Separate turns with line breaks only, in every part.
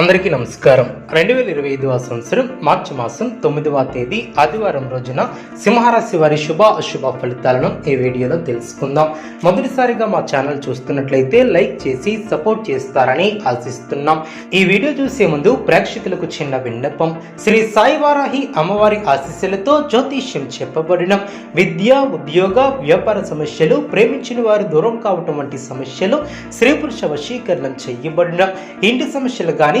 అందరికీ నమస్కారం. రెండు వేల ఇరవై ఐదవ సంవత్సరం మార్చి మాసం తొమ్మిదవ తేదీ ఆదివారం రోజున సింహరాశి వారి శుభ అశుభ ఫలితాలను ఈ వీడియోలో తెలుసుకుందాం. మొదటిసారిగా మా ఛానల్ చూస్తున్నట్లయితే లైక్ చేసి సపోర్ట్ చేస్తారని ఆశిస్తున్నాం. ఈ వీడియో చూసే ముందు ప్రేక్షకులకు చిన్న విన్నపం. శ్రీ సాయివారాహి అమ్మవారి ఆశీస్సులతో జ్యోతిష్యం చెప్పబడిన. విద్య ఉద్యోగ వ్యాపార సమస్యలు ప్రేమించిన వారు దూరం కావటం వంటి సమస్యలు స్త్రీ పురుష వశీకరణం చేయబడిన. ఇంటి సమస్యలు కానీ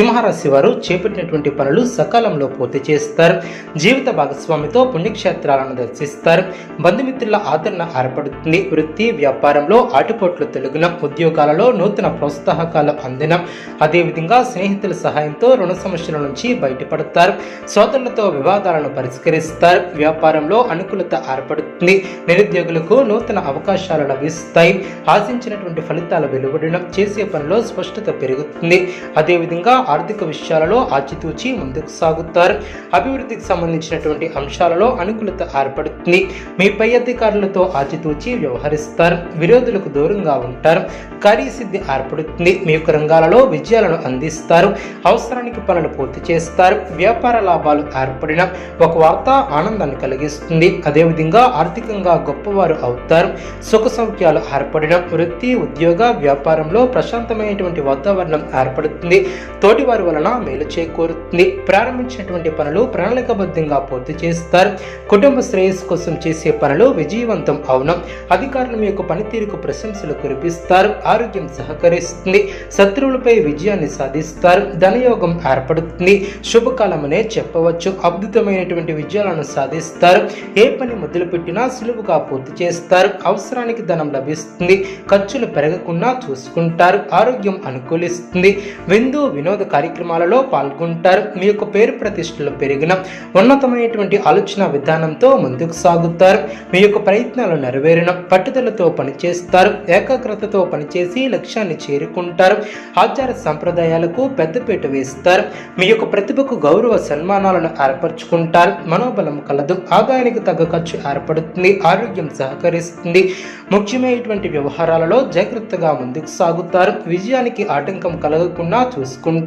సింహరాశి వారు చేపట్టినటువంటి పనులు సకాలంలో పూర్తి చేస్తారు. జీవిత భాగస్వామితో పుణ్యక్షేత్రాలను దర్శిస్తారు. బంధుమిత్రుల ఆదరణ ఏర్పడుతుంది. వృత్తి వ్యాపారంలో ఆటుపోట్లు తొలగిన ఉద్యోగాలలో నూతన ప్రోత్సాహకాలు అందిన. అదేవిధంగా స్నేహితుల సహాయంతో రుణ సమస్యల నుంచి బయటపడతారు. సోదరులతో వివాదాలను పరిష్కరిస్తారు. వ్యాపారంలో అనుకూలత ఏర్పడుతుంది. నిరుద్యోగులకు నూతన అవకాశాలు లభిస్తాయి. ఆశించినటువంటి ఫలితాలు వెలువడడం చేసే పనిలో స్పష్టత పెరుగుతుంది. అదేవిధంగా ఆర్థిక విషయాలలో ఆచితూచి ముందుకు సాగుతారు. అభివృద్ధికి సంబంధించినటువంటి అంశాలలో అనుకూలత ఏర్పడుతుంది. మీ పై అధికారులతో ఆచితూచి వ్యవహరిస్తారు. విరోధులకు దూరంగా ఉంటారు. కార్యసిద్ధి ఏర్పడుతుంది. మీ యొక్క రంగాలలో విజయాలను అందిస్తారు. అవసరానికి పనులు పూర్తి చేస్తారు. వ్యాపార లాభాలు ఏర్పడిన ఒక వార్త ఆనందాన్ని కలిగిస్తుంది. అదేవిధంగా ఆర్థికంగా గొప్పవారు అవుతారు. సుఖ సౌఖ్యాలు ఏర్పడిన వృత్తి ఉద్యోగ వ్యాపారంలో ప్రశాంతమైనటువంటి వాతావరణం ఏర్పడుతుంది. తోటి వారి వలన మేలు చేకూరుతుంది ప్రారంభించినటువంటి పనులు ప్రణాళికబద్ధంగా పూర్తి చేస్తారు. కుటుంబ శ్రేయస్సు కోసం చేసే పనులు విజయవంతం అవును. అధికారుల మీ యొక్క పనితీరుకు ప్రశంసలు కురిపిస్తారు. ఆరోగ్యం సహకరిస్తుంది. శత్రువులపై విజయాన్ని సాధిస్తారు. ధనయోగం ఏర్పడుతుంది. శుభకాలమనే చెప్పవచ్చు. అద్భుతమైనటువంటి విజయాలను సాధిస్తారు. ఏ పని మొదలుపెట్టినా సులువుగా పూర్తి చేస్తారు. అవసరానికి ధనం లభిస్తుంది. ఖర్చులు పెరగకుండా చూసుకుంటారు. ఆరోగ్యం అనుకూలిస్తుంది. విందు వినోద కార్యక్రమాలలో పాల్గొంటారు. మీ యొక్క పేరు ప్రతిష్టలు పెరిగిన ఉన్నతమైనటువంటి ఆలోచన విధానంతో ముందుకు సాగుతారు. మీ యొక్క ప్రయత్నాలు నెరవేరిన పట్టుదలతో పనిచేస్తారు. ఏకాగ్రతతో పనిచేసి లక్ష్యాన్ని చేరుకుంటారు. ఆచార సంప్రదాయాలకు పెద్దపీట వేస్తారు. మీ యొక్క ప్రతిభకు గౌరవ సన్మానాలను ఏర్పరచుకుంటారు. మనోబలం కలదు. ఆదాయానికి తగ్గ ఖర్చు ఏర్పడుతుంది. ఆరోగ్యం సహకరిస్తుంది. ముఖ్యమైనటువంటి వ్యవహారాలలో జాగ్రత్తగా ముందుకు సాగుతారు. విజయానికి ఆటంకం కలగకుండా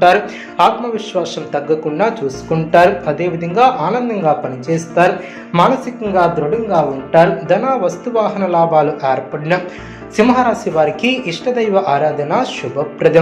చూసుకుంటారు. ఆత్మవిశ్వాసం తగ్గకుండా చూసుకుంటారు. అదేవిధంగా ఆనందంగా పనిచేస్తారు. మానసికంగా దృఢంగా ఉంటారు. ధన వస్తువాహన లాభాలు ఏర్పడిన సింహరాశి వారికి ఇష్టదైవ ఆరాధన శుభప్రదం.